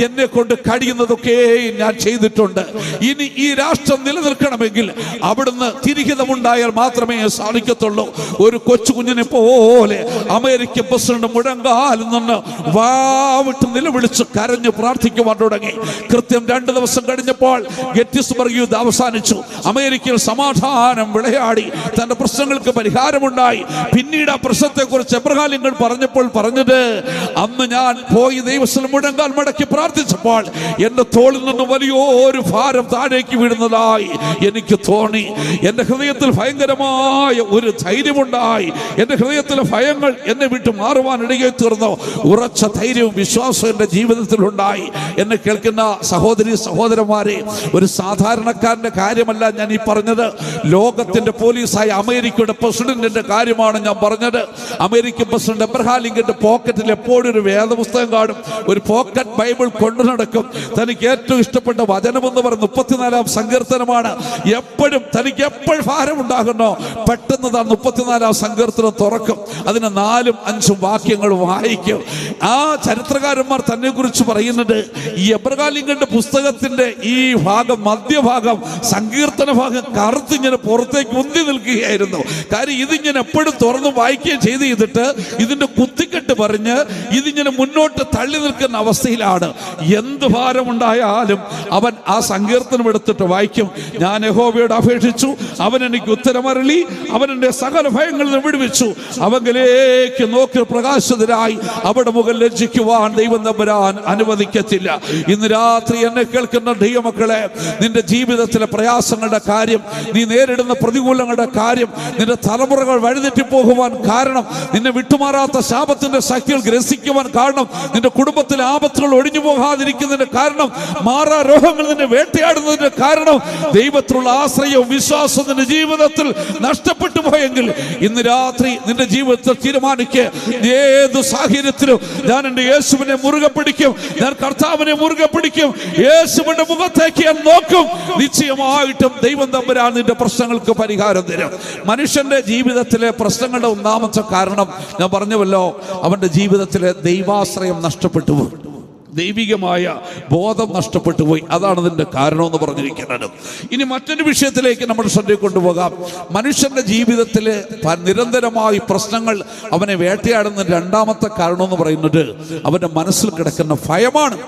എന്നെ കൊണ്ട് കഴിയുന്നതൊക്കെ ഞാൻ ചെയ്തിട്ടുണ്ട്. ഇനി ഈ രാഷ്ട്രം നിലനിൽക്കണമെങ്കിൽ അവിടുന്ന് തിരിഹിതമുണ്ടായാൽ മാത്രമേ സാധിക്കത്തുള്ളൂ. ഒരു കൊച്ചു കുഞ്ഞിനെ പോലെ അമേരിക്ക പ്രസിഡന്റ് മുഴങ്കാലിൽ നിന്ന് വാവിട്ട് നിലവിളിച്ച് കരഞ്ഞ് പ്രാർത്ഥിക്കുവാൻ തുടങ്ങി. കൃത്യം രണ്ട് ദിവസം കഴിഞ്ഞപ്പോൾ ഗെറ്റിസ്ബർഗ് യുദ്ധം അവസാനിച്ചു. അമേരിക്കയിൽ സമാധാനം വിളയാടി. തന്റെ പ്രശ്നങ്ങൾക്ക് പരിഹാരമുണ്ടായി. പിന്നീട് ആ പ്രശ്നത്തെ കുറിച്ച് എബ്രഹാലിങ്ങൾ പറഞ്ഞപ്പോൾ പറഞ്ഞത് അന്ന് ഞാൻ പോയി ദൈവസ്ഥലം മുഴങ്കാൽ മടക്കി പ്രാർത്ഥിച്ചപ്പോൾ എന്റെ തോളിൽ നിന്ന് വലിയൊരു ഭാരം താഴേക്ക് വീഴുന്നതായി എനിക്ക് തോന്നി. എന്റെ ഹൃദയത്തിൽ ഭയങ്കരമായ ഒരു ധൈര്യമുണ്ടായി. എന്റെ ഹൃദയത്തിലെ ഭയങ്ങൾ എന്നെ വിട്ട് മാറുവാൻ ഇടയായി തീർന്നു. ഉറച്ച ധൈര്യവും വിശ്വാസവും എന്റെ ജീവിതത്തിൽ ഉണ്ടായി. എന്നെ കേൾക്കുന്ന സഹോദരി സഹോദരന്മാരെ ഒരു സാധാരണക്കാരന്റെ കാര്യമല്ല ഞാൻ ഈ പറഞ്ഞത്. ലോകത്തിന്റെ പോലീസായ അമേരിക്കയുടെ പ്രസിഡന്റിന്റെ കാര്യമാണ് ഞാൻ പറഞ്ഞത്. അമേരിക്കൻ പ്രസിഡന്റ് എബ്രഹാം ലിങ്കന്റെ പോക്കറ്റിൽ എപ്പോഴും ഒരു വേദപുസ്തകം കാണും. ഒരു പോക്കറ്റ് ബൈബിൾ കൊണ്ടു നടക്കും. തനിക്ക് ഏറ്റവും ഇഷ്ടപ്പെട്ട വചനം എന്ന് പറയുന്നത് മുപ്പത്തിനാലാം സങ്കീർത്തനമാണ്. എപ്പോഴും തനിക്ക് എപ്പോഴും ഭാരം ഉണ്ടാകുന്നോ പെട്ടെന്ന് താൻ മുപ്പത്തിനാലാം സങ്കീർത്തനം തുറക്കും. അതിന് നാലും അഞ്ചും വാക്യങ്ങൾ വായിക്കും. ആ ചരിത്രകാരന്മാർ തന്നെ കുറിച്ച് പറയുന്നുണ്ട് ഈ എബ്രകാലിംഗന്റെ പുസ്തകത്തിന്റെ ഈ ഭാഗം മധ്യഭാഗം സങ്കീർത്തന ഭാഗം കറുത്തിങ്ങനെ പുറത്തേക്ക് ഉന്തി നിൽക്കുകയായിരുന്നു. കാര്യം ഇതിങ്ങനെ എപ്പോഴും തുറന്ന് വായിക്കുകയും ചെയ്ത് ചെയ്തിട്ട് ഇതിന്റെ കുത്തിക്കെട്ട് പറഞ്ഞ് ഇതിങ്ങനെ മുന്നോട്ട് തള്ളി നിൽക്കുന്ന അവസ്ഥയിലാണ്. എന്ത് ഭാരമുണ്ടായാലും അവൻ ആ സങ്കീർത്തനം എടുത്തിട്ട് വായിക്കും. ഞാൻ യഹോവയോട് അപേക്ഷിച്ചു. അവൻ എനിക്ക് ഉത്തരമരളി. അവൻ എന്റെ സകല ഭയങ്ങളിൽ വിടുവിച്ചു. അവങ്കിലേക്ക് നോക്കി പ്രകാശിതരായി അവിടെ മുകൾ ലജ്ജിക്കുവാൻ ദൈവം നമ്പരാൻ അനുവദിക്കത്തില്ല. ഇന്ന് രാത്രി എന്നെ കേൾക്കുന്ന ദൈവമക്കളെ നിന്റെ ജീവിതത്തിലെ പ്രയാസങ്ങളുടെ കാര്യം നീ നേരിടുന്ന പ്രതികൂലങ്ങളുടെ കാര്യം നിന്റെ തലമുറകൾ വഴിതെറ്റി പോകുവാൻ കാരണം നിന്നെ വിട്ടുമാറാത്ത ശാപത്തിന്റെ ശക്തികൾ ഗ്രസിക്കുവാൻ കാരണം നിന്റെ കുടുംബത്തിലെ ആപത്തുകൾ ഒഴിഞ്ഞു പോകാതിരിക്കുന്നതിന്റെ കാരണം മാറാ രോഗങ്ങൾ നിന്നെ വേട്ടയാടുന്നതിന്റെ കാരണം ദൈവത്തിലുള്ള ആശ്രയവും വിശ്വാസവും നിന്റെ ജീവിതത്തിൽ നഷ്ടപ്പെട്ടു പോയെങ്കിൽ ഇന്ന് രാത്രി നിന്റെ ജീവിതത്തിൽ തീരുമാനിക്കുക ഏത് സാഹചര്യത്തിലും ഞാൻ എന്റെ യേശുവിനെ മുറുകെ പിടിക്കും. ഞാൻ കർത്താവിനെ മുറുകെ പിടിക്കും. യേശുവിന്റെ മുഖത്തേക്ക് ഞാൻ നോക്കും. നിശ്ചയമായിട്ടും ദൈവം തമ്പുരാൻ നിന്റെ പ്രശ്നങ്ങൾക്ക് പരിഹാരം തരും. മനുഷ്യന്റെ ജീവിതത്തിലെ പ്രശ്നങ്ങളുടെ ഒന്നാമത്തെ കാരണം ഞാൻ പറഞ്ഞുവല്ലോ അവന്റെ ജീവിതത്തിലെ ദൈവാശ്രയം നഷ്ടപ്പെട്ടു പോയി ദൈവികമായ ബോധം നഷ്ടപ്പെട്ടു പോയി. അതാണ് അതിന്റെ കാരണം എന്ന് പറഞ്ഞിരിക്കുന്നത്. ഇനി മറ്റൊരു വിഷയത്തിലേക്ക് നമ്മൾ ശ്രദ്ധ കൊണ്ടുപോകാം. മനുഷ്യന്റെ ജീവിതത്തിൽ നിരന്തരമായി പ്രശ്നങ്ങൾ അവനെ വേട്ടയാടുന്ന രണ്ടാമത്തെ കാരണം എന്ന് പറയുന്നത് അവന്റെ മനസ്സിൽ കിടക്കുന്ന ഭയമാണ്.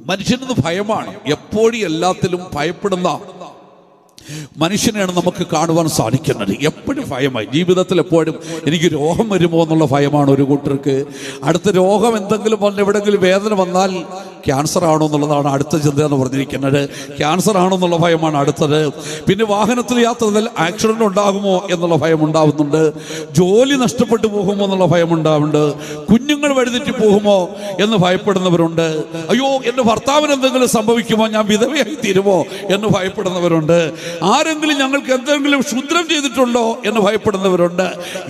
മനുഷ്യനെന്ന് ഭയമാണ്. എപ്പോഴും എല്ലാത്തിലും ഭയപ്പെടുന്ന മനുഷ്യനെയാണ് നമുക്ക് കാണുവാൻ സാധിക്കുന്നത്. എപ്പോഴും ഭയമായി. ജീവിതത്തിൽ എപ്പോഴും എനിക്ക് രോഗം വരുമോ എന്നുള്ള ഭയമാണ് ഒരു കൂട്ടർക്ക്. അടുത്ത രോഗം എന്തെങ്കിലും വന്ന് എവിടെങ്കിലും വേദന വന്നാൽ ക്യാൻസർ ആണോ എന്നുള്ളതാണ് അടുത്ത ചിന്ത എന്ന് പറഞ്ഞിരിക്കുന്നത്. ക്യാൻസർ ആണോ എന്നുള്ള ഭയമാണ് അടുത്തത്. പിന്നെ വാഹനത്തിൽ യാത്ര ആക്സിഡന്റ് ഉണ്ടാകുമോ എന്നുള്ള ഭയം ഉണ്ടാവുന്നുണ്ട്. ജോലി നഷ്ടപ്പെട്ടു പോകുമോ എന്നുള്ള ഭയം ഉണ്ടാവുന്നുണ്ട്. കുഞ്ഞുങ്ങൾ വഴിതെറ്റി പോകുമോ എന്ന് ഭയപ്പെടുന്നവരുണ്ട്. അയ്യോ എന്റെ ഭർത്താവിന് എന്തെങ്കിലും സംഭവിക്കുമോ? ഞാൻ വിധവയായി തീരുമോ എന്ന് ഭയപ്പെടുന്നവരുണ്ട്. ആരെങ്കിലും ഞങ്ങൾക്ക് എന്തെങ്കിലും ക്ഷുദ്രം ചെയ്തിട്ടുണ്ടോ എന്ന് ഭയപ്പെടുന്നവരുണ്ട്.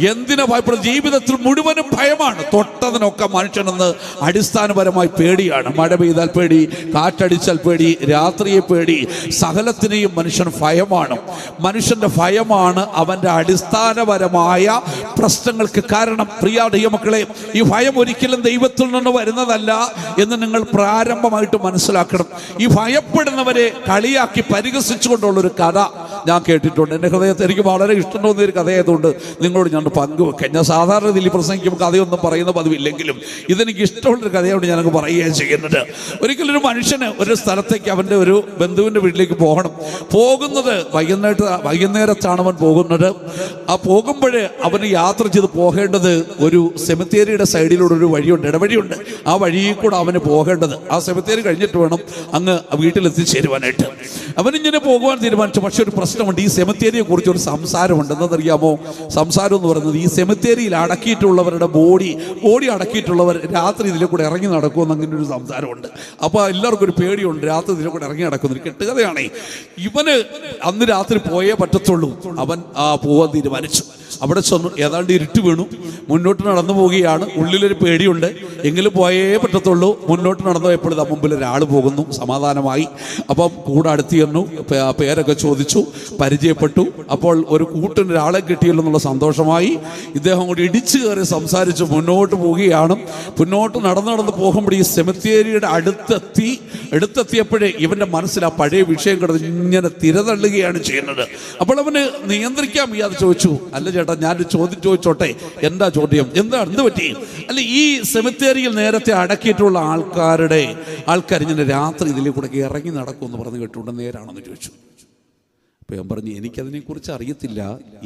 എന്തിനാ ഭയപ്പെടുന്നത്? ജീവിതത്തിൽ മുഴുവനും ഭയമാണ്. തൊട്ടതിനൊക്കെ മനുഷ്യനെന്ന് അടിസ്ഥാനപരമായി പേടിയാണ്. മഴ പെയ്താൽ പേടി കാറ്റടിച്ചാൽ പേടി രാത്രിയെ പേടി. സകലത്തിനെയും മനുഷ്യൻ ഭയമാണ്. മനുഷ്യന്റെ ഭയമാണ് അവന്റെ അടിസ്ഥാനപരമായ പ്രശ്നങ്ങൾക്ക് കാരണം. പ്രിയ ദൈവമക്കളെ ഈ ഭയം ഒരിക്കലും ദൈവത്തിൽ നിന്ന് വരുന്നതല്ല എന്ന് നിങ്ങൾ പ്രാരംഭമായിട്ട് മനസ്സിലാക്കണം. ഈ ഭയപ്പെടുന്നവരെ കളിയാക്കി പരിഹസിച്ചുകൊണ്ടുള്ളൊരു കഥ ഞാൻ കേട്ടിട്ടുണ്ട്. എന്റെ ഹൃദയത്തെ എനിക്ക് വളരെ ഇഷ്ടം തോന്നിയ ഒരു കഥയായതുകൊണ്ട് നിങ്ങളോട് ഞാൻ പങ്കുവെക്കാം. ഞാൻ സാധാരണ രീതിയിൽ പ്രസംഗിക്കുമ്പോൾ കഥയൊന്നും പറയുന്ന പതിവില്ലെങ്കിലും ഇതെനിക്ക് ഇഷ്ടമുള്ളൊരു കഥയോട് ഞാനങ്ങ് പറയുകയാണ് ചെയ്യുന്നത്. ഒരിക്കലും ഒരു മനുഷ്യന് ഒരു സ്ഥലത്തേക്ക് അവന്റെ ഒരു ബന്ധുവിന്റെ വീട്ടിലേക്ക് പോകണം. പോകുന്നത് വൈകുന്നേരത്ത് വൈകുന്നേരത്താണ് അവൻ പോകുന്നത്. ആ പോകുമ്പോൾ അവന് യാത്ര ചെയ്ത് പോകേണ്ടത് ഒരു സെമിത്തേരിയുടെ സൈഡിലൂടെ ഒരു വഴിയുണ്ട് ഇടവഴിയുണ്ട്. ആ വഴിയിൽ കൂടെ അവന് പോകേണ്ടത്. ആ സെമിത്തേരി കഴിഞ്ഞിട്ട് വേണം അങ്ങ് വീട്ടിലെത്തിച്ചേരുവാനായിട്ട്. അവനിങ്ങനെ പോകുവാൻ തീരുമാനിച്ചു. പക്ഷെ ഒരു പ്രശ്നമുണ്ട്. ഈ സെമിത്തേരിയെ കുറിച്ച് ഒരു സംസാരമുണ്ട്. എന്നറിയാമോ സംസാരം എന്ന് പറയുന്നത് ഈ സെമിത്തേരിയിൽ അടക്കിയിട്ടുള്ളവരുടെ ബോഡി ബോഡി അടക്കിയിട്ടുള്ളവർ രാത്രി ഇതിലെ കൂടെ ഇറങ്ങി നടക്കുമെന്ന് അങ്ങനെ ഒരു സംസാരമുണ്ട്. അപ്പോൾ എല്ലാവർക്കും ഒരു പേടിയുണ്ട്. രാത്രി ഇതിലെ കൂടെ ഇറങ്ങി നടക്കുന്ന കെട്ടുകഥയാണേ. ഇവന് അന്ന് രാത്രി പോയേ പറ്റത്തുള്ളൂ. അവൻ ആ പോവാൻ തീരുമാനിച്ചു. അവിടെ ചെന്നു ഏതാണ്ട് ഇരുട്ട് വീണു. മുന്നോട്ട് നടന്നു പോവുകയാണ്. ഉള്ളിലൊരു പേടിയുണ്ട്. എങ്കിലും പോയേ പറ്റത്തുള്ളൂ. മുന്നോട്ട് നടന്നു പോയപ്പോൾ ഇതാ മുമ്പിൽ ഒരാൾ പോകുന്നു. സമാധാനമായി. അപ്പം കൂടെ അടുത്ത് ചെന്നു. പേരൊക്കെ ചോദിച്ചു. പരിചയപ്പെട്ടു. അപ്പോൾ ഒരു കൂട്ടിന് ഒരാളെ കിട്ടിയല്ലോ എന്നുള്ള സന്തോഷമായി. ഇദ്ദേഹം കൂടി ഇടിച്ചു കയറി സംസാരിച്ച്. മുന്നോട്ട് പോവുകയാണ്. മുന്നോട്ട് നടന്നു നടന്ന് പോകുമ്പോൾ ഈ സെമിത്തേരിയുടെ അടുത്തെത്തി എടുത്തെത്തിയപ്പോഴേ ഇവന്റെ മനസ്സിൽ ആ പഴയ വിഷയം കിടന്ന് ഇങ്ങനെ തിരതള്ളുകയാണ് ചെയ്യുന്നത്. അപ്പോൾ അവന് നിയന്ത്രിക്കാൻ വയ്യാതെ ചോദിച്ചു. അല്ല ചേട്ടാ ഞാനൊരു ചോദ്യം ചോദിച്ചോട്ടെ? എന്താ ചോദ്യം? എന്താ എന്ത് പറ്റി? അല്ല ഈ സെമിത്തേരിയിൽ നേരത്തെ അടക്കിയിട്ടുള്ള ആൾക്കാരുടെ ആൾക്കാർ ഇങ്ങനെ രാത്രി ഇതിലെ കൂടെ ഇറങ്ങി നടക്കുമെന്ന് പറഞ്ഞ് കേട്ടുകൊണ്ട് നേരാണെന്ന് ചോദിച്ചു. അപ്പൊ ഞാൻ പറഞ്ഞു എനിക്കതിനെക്കുറിച്ച് അറിയത്തില്ല.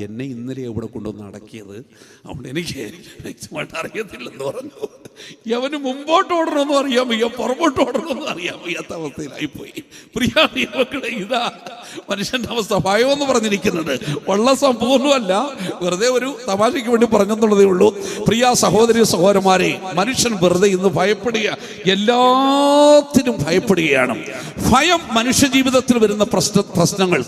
എന്നെ ഇന്നലെ എവിടെ കൊണ്ടുവന്ന് അടക്കിയത്? അതുകൊണ്ട് എനിക്ക് വ്യക്തമായിട്ട് അറിയത്തില്ലെന്ന് പറഞ്ഞു. അവന് മുമ്പോട്ട് ഓടണമെന്നും അറിയാൻ വയ്യ പുറമോട്ട് ഓടണമെന്നും അറിയാൻ വയ്യാത്ത അവസ്ഥയിലായി പോയി മക്കളെ ഇതാ മനുഷ്യന്റെ അവസ്ഥ. ഭയമെന്ന് പറഞ്ഞിരിക്കുന്നുണ്ട് ഉള്ള സമ്പൂർണമല്ല. വെറുതെ ഒരു തമാശയ്ക്ക് വേണ്ടി പറഞ്ഞെന്നുള്ളതേ ഉള്ളൂ. പ്രിയ സഹോദരി സഹോദരന്മാരെ മനുഷ്യൻ വെറുതെ ഇന്ന് ഭയപ്പെടുക എല്ലാത്തിനും ഭയപ്പെടുകയാണ്. ഭയം മനുഷ്യ ജീവിതത്തിൽ വരുന്ന പ്രശ്ന പ്രശ്നങ്ങൾ.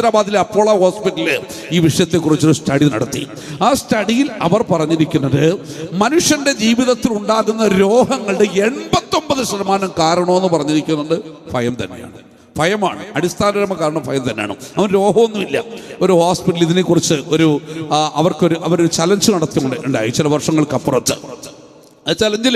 ഹൈദരാബാദിലെ അപ്പോളോ ഹോസ്പിറ്റലിൽ ഈ വിഷയത്തെക്കുറിച്ചൊരു സ്റ്റഡി നടത്തി. ആ സ്റ്റഡിയിൽ അവർ പറഞ്ഞിരിക്കുന്നത് മനുഷ്യന്റെ ജീവിതത്തിൽ ഉണ്ടാകുന്ന രോഗങ്ങളുടെ എൺപത്തൊമ്പത് ശതമാനം കാരണമെന്ന് പറഞ്ഞിരിക്കുന്നുണ്ട്. ഭയം തന്നെയാണ്. ഭയമാണ്. അടിസ്ഥാനപരമായ കാരണം ഭയം തന്നെയാണ്. അവൻ രോഗമൊന്നുമില്ല. ഒരു ഹോസ്പിറ്റൽ ഇതിനെക്കുറിച്ച് ഒരു അവർക്കൊരു അവരൊരു ചലഞ്ച് നടത്തി ഉണ്ടായി. ചില വർഷങ്ങൾക്കപ്പുറത്ത് ആ ചലഞ്ചിൽ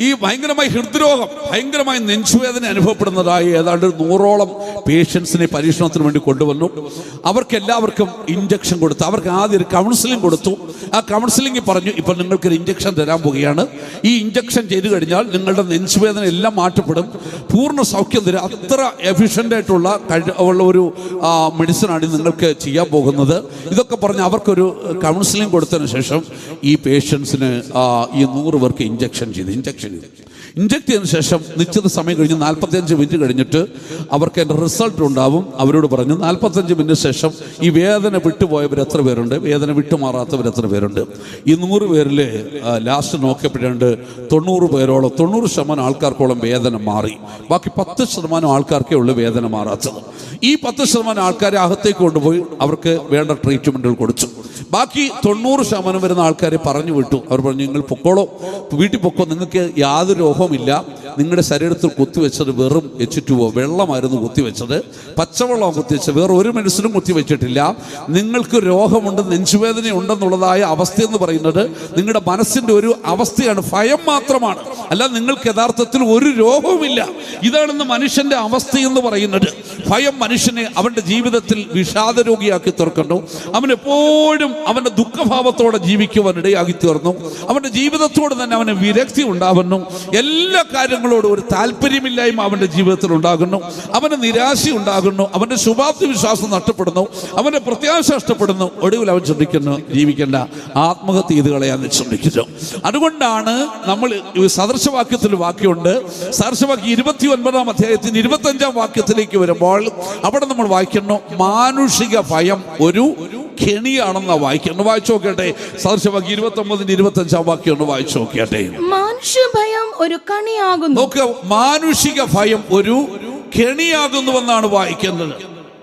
ഈ ഭയങ്കരമായി ഹൃദ്രോഗം ഭയങ്കരമായി നെഞ്ചുവേദന അനുഭവപ്പെടുന്നതായി ഏതാണ്ട് നൂറോളം പേഷ്യൻസിനെ പരീക്ഷണത്തിന് വേണ്ടി കൊണ്ടുവന്നു. അവർക്ക് എല്ലാവർക്കും ഇഞ്ചക്ഷൻ കൊടുത്തു. അവർക്ക് ആദ്യം ഒരു കൗൺസിലിംഗ് കൊടുത്തു. ആ കൗൺസിലിംഗ് പറഞ്ഞു ഇപ്പം നിങ്ങൾക്ക് ഒരു ഇഞ്ചക്ഷൻ തരാൻ പോവുകയാണ്. ഈ ഇഞ്ചക്ഷൻ ചെയ്തു കഴിഞ്ഞാൽ നിങ്ങളുടെ നെഞ്ചുവേദന എല്ലാം മാറ്റപ്പെടും. പൂർണ സൗഖ്യം തരും. അത്ര എഫിഷ്യന്റ് ആയിട്ടുള്ള ഉള്ള ഒരു മെഡിസിനാണ് നിങ്ങൾക്ക് ചെയ്യാൻ പോകുന്നത്. ഇതൊക്കെ പറഞ്ഞ് അവർക്കൊരു കൗൺസിലിംഗ് കൊടുത്തതിന് ശേഷം ഈ പേഷ്യൻസിന് ഈ നൂറ് പേർക്ക് ഇഞ്ചക്ഷൻ ചെയ്തു. ഇഞ്ചക്ഷൻ ചെയ്തു. ഇഞ്ചക്ട് ചെയ്തതിന് ശേഷം നിശ്ചിത സമയം കഴിഞ്ഞ് നാൽപ്പത്തിയഞ്ച് മിനിറ്റ് കഴിഞ്ഞിട്ട് അവർക്ക് എന്റെ റിസൾട്ട് ഉണ്ടാവും. അവരോട് പറഞ്ഞു നാൽപ്പത്തഞ്ച് മിനിറ്റ് ശേഷം ഈ വേദന വിട്ടുപോയവർ എത്ര പേരുണ്ട്? വേദന വിട്ടുമാറാത്തവർ എത്ര പേരുണ്ട്? ഈ നൂറ് പേരിൽ ലാസ്റ്റ് നോക്കിയപ്പോഴുണ്ട് തൊണ്ണൂറ് പേരോളം തൊണ്ണൂറ് ശതമാനം ആൾക്കാർക്കോളം വേദന മാറി. ബാക്കി പത്ത് ശതമാനം ആൾക്കാർക്കേ ഉള്ളൂ വേദന മാറാത്തത്. ഈ പത്ത് ശതമാനം ആൾക്കാരെ അകത്തേക്ക് കൊണ്ടുപോയി അവർക്ക് വേണ്ട ട്രീറ്റ്മെന്റുകൾ കൊടുത്തു. ബാക്കി തൊണ്ണൂറ് ശതമാനം വരുന്ന ആൾക്കാരെ പറഞ്ഞു വിട്ടു. അവർ പറഞ്ഞു നിങ്ങൾ പൊക്കോളോ. വീട്ടിൽ പൊക്കോ. നിങ്ങൾക്ക് യാതൊരു രോഗവുമില്ല നിങ്ങളുടെ ശരീരത്തിൽ കുത്തിവെച്ചത് വെറും എച്ച് ടു വെള്ളമായിരുന്നു കുത്തിവെച്ചത്. പച്ചവെള്ളം കുത്തിവെച്ചത്. വേറെ ഒരു മനുഷ്യനും കുത്തിവെച്ചിട്ടില്ല. നിങ്ങൾക്ക് രോഗമുണ്ട് നെഞ്ചുവേദന ഉണ്ടെന്നുള്ളതായ അവസ്ഥ എന്ന് പറയുന്നത് നിങ്ങളുടെ മനസ്സിന്റെ ഒരു അവസ്ഥയാണ്. ഭയം മാത്രമാണ്. അല്ല നിങ്ങൾക്ക് യഥാർത്ഥത്തിൽ ഒരു രോഗവുമില്ല. ഇതാണെന്ന് മനുഷ്യന്റെ അവസ്ഥ എന്ന് പറയുന്നത്. ഭയം മനുഷ്യനെ അവന്റെ ജീവിതത്തിൽ വിഷാദരോഗിയാക്കി തീർക്കുന്നു. അവൻ എപ്പോഴും അവന്റെ ദുഃഖഭാവത്തോടെ ജീവിക്കുവാൻ ഇടയാക്കി തീർന്നു. അവന്റെ ജീവിതത്തോട് തന്നെ അവന് വിരക്തി ഉണ്ടാവുന്നു. എല്ലാ കാര്യങ്ങളോടും ഒരു താല്പര്യമില്ലായ്മ അവന്റെ ജീവിതത്തിൽ ഉണ്ടാകുന്നു. അവന് നിരാശ ഉണ്ടാകുന്നു. അവന്റെ ശുഭാപ്തി വിശ്വാസം നഷ്ടപ്പെടുന്നു. അവന്റെ പ്രത്യാശ നഷ്ടപ്പെടുന്നു. ഒടുവിൽ അവൻ ചിന്തിക്കുന്നു ജീവിക്കേണ്ട. ആത്മഹത്യ ചെയ്ത് കളയാൻ ചിന്തിക്കുന്നു അതുകൊണ്ടാണ് നമ്മൾ സദർശവാക്യത്തിൽ വാക്യമുണ്ട്. സദൃശവാക്യം ഇരുപത്തി ഒൻപതാം അധ്യായത്തിന് ഇരുപത്തി അഞ്ചാം വാക്യത്തിലേക്ക് വരുമ്പോൾ അവിടെ നമ്മൾ വായിക്കുന്നു മാനുഷിക ഭയം ഒരു കെണിയാണെന്ന വായിക്കുന്നു വായിച്ചു നോക്കട്ടെ സദൃശവാക്യം ഇരുപത്തി ഒമ്പതിന്റെ ഇരുപത്തി അഞ്ചാം വാക്യം ഒന്ന് വായിച്ചു നോക്കിയാട്ടെ. മനുഷ്യഭയം ഒരു കണിയാകുന്നു. നോക്കുക മാനുഷിക ഭയം ഒരു കെണിയാകുന്നുവെന്നാണ് വായിക്കുന്നത്.